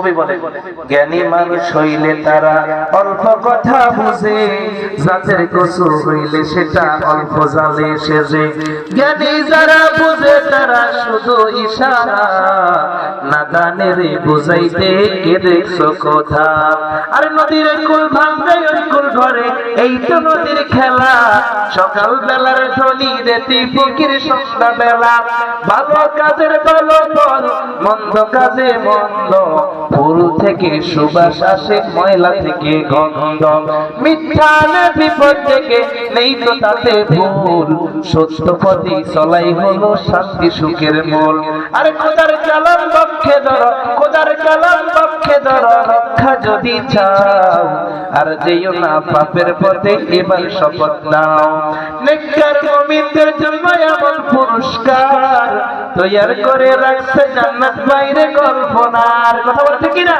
কবি বলে জ্ঞানী মানুষ হইলে তারা অল্প কথা বুঝে যাদের কসুর হইলে সেটা অল্প জালে সেজে। জ্ঞানী যারা বুঝে তারা শুধু ইশারা নাদানের বুঝাইতে কে দেখছ কথা। আর নদীর কুল ভাঙবে ঘরে, এই তো নদীর খেলা। সকাল বেলার ধ্বনি রেতি ফকির সন্ধ্যা বেলা ভালো কাজের ভালো ফল, মন্দ কাজে মন্দ। ফুল থেকে সুবাস আসে, ময়লা থেকে গন্ধ। মিথ্যা বিপদ থেকে, নেই তো তাতে ভুল। সত্য পথে চলাই হলো শান্তি সুখের মূল। আরে খোদার কালাম পক্ষে ধর, খোদার কালাম পক্ষে ধর। যদি চাও, আর যেও না পাপের পথে, এবার শপথ নাও। নেককার মুমিনদের জন্য এমন পুরস্কার তৈয়ার করে রাখছে জান্নাত বাইরে কল্পনার কথা বলতে কিনা?